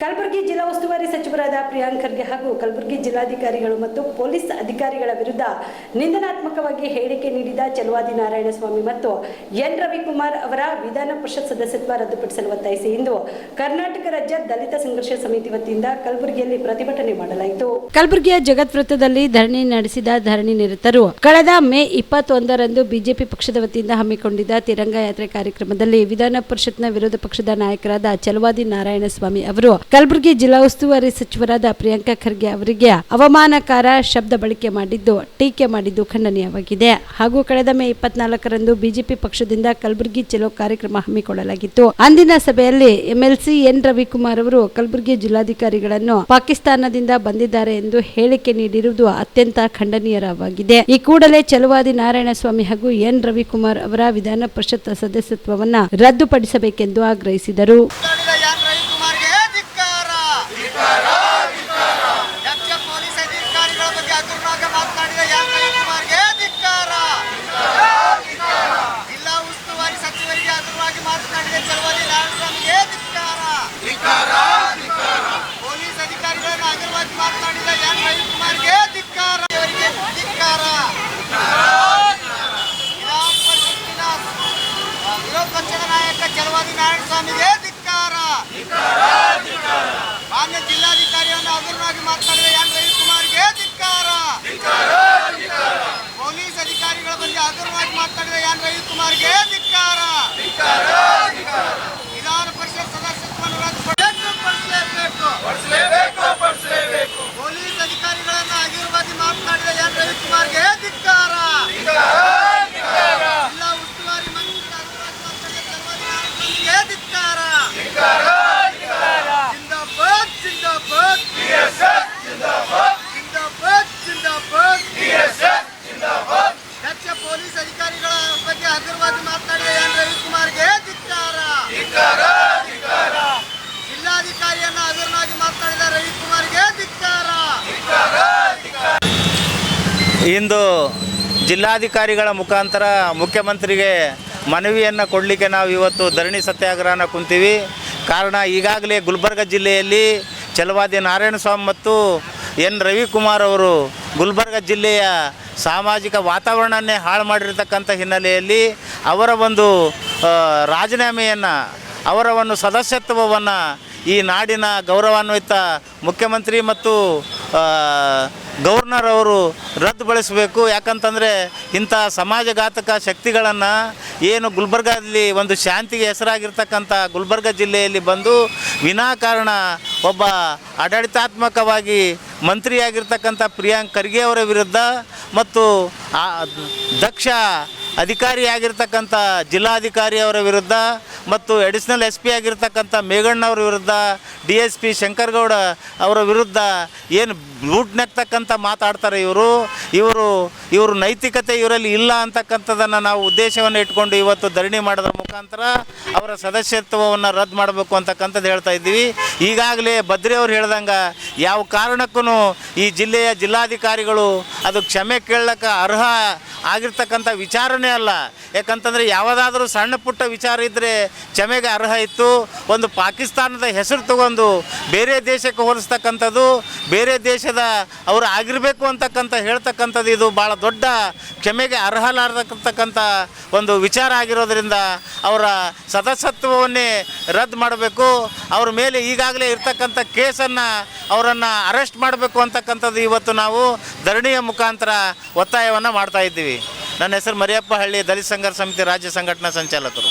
ಕಲಬುರಗಿ ಜಿಲ್ಲಾ ಉಸ್ತುವಾರಿ ಸಚಿವರಾದ ಪ್ರಿಯಾಂಕ್ ಖರ್ಗೆ ಹಾಗೂ ಕಲಬುರಗಿ ಜಿಲ್ಲಾಧಿಕಾರಿಗಳು ಮತ್ತು ಪೊಲೀಸ್ ಅಧಿಕಾರಿಗಳ ವಿರುದ್ಧ ನಿಂದನಾತ್ಮಕವಾಗಿ ಹೇಳಿಕೆ ನೀಡಿದ ಚಲವಾದಿ ನಾರಾಯಣಸ್ವಾಮಿ ಮತ್ತು ಎನ್ ರವಿಕುಮಾರ್ ಅವರ ವಿಧಾನ ಪರಿಷತ್ ಸದಸ್ಯತ್ವ ರದ್ದುಪಡಿಸಲು ಒತ್ತಾಯಿಸಿ ಇಂದು ಕರ್ನಾಟಕ ರಾಜ್ಯ ದಲಿತ ಸಂಘರ್ಷ ಸಮಿತಿ ವತಿಯಿಂದ ಕಲಬುರಗಿಯಲ್ಲಿ ಪ್ರತಿಭಟನೆ ಮಾಡಲಾಯಿತು. ಕಲಬುರಗಿಯ ಜಗತ್ ವೃತ್ತದಲ್ಲಿ ಧರಣಿ ನಡೆಸಿದ ಧರಣಿ ನಿರತರು ಕಳೆದ ಮೇ ಇಪ್ಪತ್ತೊಂದರಂದು ಬಿಜೆಪಿ ಪಕ್ಷದ ವತಿಯಿಂದ ಹಮ್ಮಿಕೊಂಡಿದ್ದ ತಿರಂಗ ಯಾತ್ರೆ ಕಾರ್ಯಕ್ರಮದಲ್ಲಿ ವಿಧಾನ ಪರಿಷತ್ನ ವಿರೋಧ ಪಕ್ಷದ ನಾಯಕರಾದ ಚಲವಾದಿ ನಾರಾಯಣಸ್ವಾಮಿ ಅವರು ಕಲಬುರಗಿ ಜಿಲ್ಲಾ ಉಸ್ತುವಾರಿ ಸಚಿವರಾದ ಪ್ರಿಯಾಂಕಾ ಖರ್ಗೆ ಅವರಿಗೆ ಅವಮಾನಕಾರ ಶಬ್ದ ಬಳಕೆ ಮಾಡಿದ್ದು, ಟೀಕೆ ಮಾಡಿದ್ದು ಖಂಡನೀಯವಾಗಿದೆ. ಹಾಗೂ ಕಳೆದ ಮೇ ಇಪ್ಪತ್ನಾಲ್ಕರಂದು ಬಿಜೆಪಿ ಪಕ್ಷದಿಂದ ಕಲಬುರಗಿ ಚಲೋ ಕಾರ್ಯಕ್ರಮ ಹಮ್ಮಿಕೊಳ್ಳಲಾಗಿತ್ತು. ಅಂದಿನ ಸಭೆಯಲ್ಲಿ ಎಂಎಲ್ಸಿ ಎನ್ ರವಿಕುಮಾರ್ ಅವರು ಕಲಬುರಗಿ ಜಿಲ್ಲಾಧಿಕಾರಿಗಳನ್ನು ಪಾಕಿಸ್ತಾನದಿಂದ ಬಂದಿದ್ದಾರೆ ಎಂದು ಹೇಳಿಕೆ ನೀಡಿರುವುದು ಅತ್ಯಂತ ಖಂಡನೀಯರವಾಗಿದೆ ಈ ಕೂಡಲೇ ಚಲುವಾದಿ ನಾರಾಯಣಸ್ವಾಮಿ ಹಾಗೂ ಎನ್ ರವಿಕುಮಾರ್ ಅವರ ವಿಧಾನ ಪರಿಷತ್ ಸದಸ್ಯತ್ವವನ್ನು ರದ್ದುಪಡಿಸಬೇಕೆಂದು ಆಗ್ರಹಿಸಿದರು ಮಾತನಾಡಿದ ಯಾನ್ ರವಿಕುಮಾರ್ಗೆ ಧಿಕ್ಕಾರ ದಕ್ಷ ಪೊಲೀಸ್ ಅಧಿಕಾರಿಗಳ ಬಗ್ಗೆ ಅದುರ್ನಾಗ ಮಾತನಾಡಿದ ಯಾನ್ ರವಿಕುಮಾರ್ಗೆ ಧಿಕ್ಕಾರ ಜಿಲ್ಲಾ ಉಸ್ತುವಾರಿ ಸಚಿವರಿಗೆ ಅದುರ್ವಾಗಿ ಮಾತನಾಡಿದ ಚಳವಳಿ ನಾರಾಯಣಸ್ವಾಮಿಗೆ ಧಿಕ್ಕಾರ. ಪೊಲೀಸ್ ಅಧಿಕಾರಿಗಳನ್ನು ಅಗರವಾಗಿ ಮಾತನಾಡಿದ ಯಾನ್ ರವಿಕುಮಾರ್ಗೆ ಧಿಕ್ಕಾರ. ಅವರಿಗೆ ಧಿಕ್ಕಾರ. ವಿಧಾನ ಪರಿಷತ್ತಿನ ವಿರೋಧ ಪಕ್ಷದ ನಾಯಕ ಚಲವಾದಿ ನಾರಾಯಣಸ್ವಾಮಿಗೆ ಧಿಕ್ಕಾರ. ಮಾನ್ಯ ಜಿಲ್ಲಾಧಿಕಾರಿಯನ್ನು ಹಗುರವಾಗಿ ಮಾತನಾಡಿದ ಯಾನ್ ರವಿಕುಮಾರ್ಗೆ ಧಿಕ್ಕಾರ. ಪೊಲೀಸ್ ಅಧಿಕಾರಿಗಳ ಬಗ್ಗೆ ಹಗುರವಾಗಿ ಮಾತನಾಡಿದ ಯಾನ್ ರವಿಕುಮಾರ್ಗೆ ಧಿಕ್ಕಾರ ವಿಧಾನ ಪರಿಷತ್ ಸದಸ್ಯತ್ವವನ್ನು ರದ್ದುಪಡಿಸಲೇಬೇಕು ಪೊಲೀಸ್ ಅಧಿಕಾರಿಗಳನ್ನು ಹಗುರವಾಗಿ ಮಾತನಾಡಿದ ಯಾನ್ ರವಿಕುಮಾರ್ಗೆ ಧಿಕ್ಕಾರ ಜಿಲ್ಲಾ ಉಸ್ತುವಾರಿ ಮಂತ್ರಿ ಹಗುರವಾಗಿ ಮಾತನಾಡಿದ ಚಲವಾದಿ ನಾರಾಯಣಸ್ವಾಮಿಗೆ ಧಿಕ್ಕಾರ ಜಿಂದಾಬಾದ್ ಜಿಂದಾಬಾದ್ ಜಿಂದಾಬಾದ್ ಜಿಂದಾಬಾದ್ ದಕ್ಷ ಪೊಲೀಸ್ ಅಧಿಕಾರಿಗಳ ಬಗ್ಗೆ ಹಗುರವಾಗಿ ಮಾತನಾಡಿದ ಎನ್ ರವಿಕುಮಾರ್ಗೆ. ಧಿಕ್ಕಾರ. ಜಿಲ್ಲಾಧಿಕಾರಿಯನ್ನ ಹಗುರವಾಗಿ ಮಾತನಾಡಿದ ರವಿಕುಮಾರ್ಗೆ ಧಿಕ್ಕಾರ. ಇಂದು ಜಿಲ್ಲಾಧಿಕಾರಿಗಳ ಮುಖಾಂತರ ಮುಖ್ಯಮಂತ್ರಿಗೆ ಮನವಿಯನ್ನು ಕೊಡಲಿಕ್ಕೆ ನಾವು ಇವತ್ತು ಧರಣಿ ಸತ್ಯಾಗ್ರಹನ ಕುಂತೀವಿ. ಕಾರಣ ಈಗಾಗಲೇ ಗುಲ್ಬರ್ಗ ಜಿಲ್ಲೆಯಲ್ಲಿ ಚಲವಾದಿ ನಾರಾಯಣಸ್ವಾಮಿ ಮತ್ತು ಎನ್ ರವಿಕುಮಾರ್ ಅವರು ಗುಲ್ಬರ್ಗ ಜಿಲ್ಲೆಯ ಸಾಮಾಜಿಕ ವಾತಾವರಣವನ್ನೇ ಹಾಳು ಮಾಡಿರ್ತಕ್ಕಂಥ ಹಿನ್ನೆಲೆಯಲ್ಲಿ ಅವರ ಒಂದು ರಾಜೀನಾಮೆಯನ್ನು ಅವರ ಒಂದು ಸದಸ್ಯತ್ವವನ್ನು ಈ ನಾಡಿನ ಗೌರವಾನ್ವಿತ ಮುಖ್ಯಮಂತ್ರಿ ಮತ್ತು ಗವರ್ನರ್ ಅವರು ರದ್ದುಗೊಳಿಸಬೇಕು. ಯಾಕಂತಂದರೆ ಇಂಥ ಸಮಾಜಘಾತಕ ಶಕ್ತಿಗಳನ್ನು ಏನು ಗುಲ್ಬರ್ಗದಲ್ಲಿ ಒಂದು ಶಾಂತಿಗೆ ಹೆಸರಾಗಿರ್ತಕ್ಕಂಥ ಗುಲ್ಬರ್ಗ ಜಿಲ್ಲೆಯಲ್ಲಿ ಬಂದು ವಿನಾಕಾರಣ ಒಬ್ಬ ಆಡಳಿತಾತ್ಮಕವಾಗಿ ಮಂತ್ರಿಯಾಗಿರ್ತಕ್ಕಂಥ ಪ್ರಿಯಾಂಕ್ ಖರ್ಗೆ ಅವರ ವಿರುದ್ಧ ಮತ್ತು ದಕ್ಷ ಅಧಿಕಾರಿಯಾಗಿರ್ತಕ್ಕಂಥ ಜಿಲ್ಲಾಧಿಕಾರಿಯವರ ವಿರುದ್ಧ ಮತ್ತು ಅಡಿಷನಲ್ ಎಸ್ ಪಿ ಆಗಿರ್ತಕ್ಕಂಥ ಮೇಘಣ್ಣವ್ರ ವಿರುದ್ಧ ಡಿ ಎಸ್ ಪಿ ಶಂಕರಗೌಡ ಅವರ ವಿರುದ್ಧ ಏನು ಬೂಟ್ನೆಕ್ತಕ್ಕಂಥ ಮಾತಾಡ್ತಾರೆ ಇವರು. ಇವರು ಇವರು ನೈತಿಕತೆ ಇವರಲ್ಲಿ ಇಲ್ಲ ಅಂತಕ್ಕಂಥದ್ದನ್ನು ನಾವು ಉದ್ದೇಶವನ್ನು ಇಟ್ಕೊಂಡು ಇವತ್ತು ಧರಣಿ ಮಾಡೋದ್ರ ಮುಖಾಂತರ ಅವರ ಸದಸ್ಯತ್ವವನ್ನು ರದ್ದು ಮಾಡಬೇಕು ಅಂತಕ್ಕಂಥದ್ದು ಹೇಳ್ತಾ ಇದ್ದೀವಿ. ಈಗಾಗಲೇ ಬದ್ರಿ ಅವ್ರು ಹೇಳ್ದಂಗೆ ಯಾವ ಕಾರಣಕ್ಕೂ ಈ ಜಿಲ್ಲೆಯ ಜಿಲ್ಲಾಧಿಕಾರಿಗಳು ಅದು ಕ್ಷಮೆ ಕೇಳಕ್ಕೆ ಅರ್ಹ ಆಗಿರ್ತಕ್ಕಂಥ ವಿಚಾರನೇ ಅಲ್ಲ. ಯಾಕಂತಂದರೆ ಯಾವುದಾದ್ರೂ ಸಣ್ಣ ಪುಟ್ಟ ವಿಚಾರ ಇದ್ದರೆ ಕ್ಷಮೆಗೆ ಅರ್ಹ ಇತ್ತು. ಒಂದು ಪಾಕಿಸ್ತಾನದ ಹೆಸರು ತಗೊಂಡು ಬೇರೆ ದೇಶಕ್ಕೆ ಹೋಲಿಸ್ತಕ್ಕಂಥದ್ದು, ಬೇರೆ ದೇಶದ ಅವರು ಆಗಿರಬೇಕು ಅಂತಕ್ಕಂಥ ಹೇಳ್ತಕ್ಕಂಥದ್ದು ಇದು ಭಾಳ ದೊಡ್ಡ ಕ್ಷಮೆಗೆ ಅರ್ಹಲಾರ್ದಕ್ಕಂಥ ಒಂದು ವಿಚಾರ ಆಗಿರೋದರಿಂದ ಅವರ ಸದಸ್ಯತ್ವವನ್ನೇ ರದ್ದು ಮಾಡಬೇಕು. ಅವ್ರ ಮೇಲೆ ಈಗಾಗಲೇ ಇರ್ತಕ್ಕಂಥ ಕೇಸನ್ನು ಅವರನ್ನು ಅರೆಸ್ಟ್ ಮಾಡಬೇಕು ಅಂತಕ್ಕಂಥದ್ದು ಇವತ್ತು ನಾವು ಧರಣಿಯ ಮುಖಾಂತರ ಒತ್ತಾಯವನ್ನು ಮಾಡ್ತಾ ಇದ್ದೀವಿ. ನನ್ನ ಹೆಸರು ಮರಿಯಪ್ಪ ಹಳ್ಳಿ ದಲಿತ ಸಂಘರ್ಷ ಸಮಿತಿ ರಾಜ್ಯ ಸಂಘಟನಾ ಸಂಚಾಲಕರು.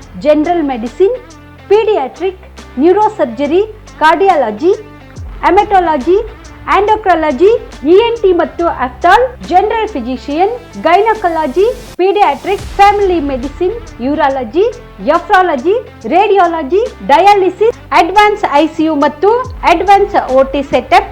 general medicine paediatric neurosurgery cardiology haematology endocrinology ENT ಮತ್ತು ophthal general physician gynaecology paediatric family medicine urology nephrology radiology dialysis advance ICU ಮತ್ತು ಅಡ್ವಾನ್ಸ್ ಓಟಿ ಸೆಟಪ್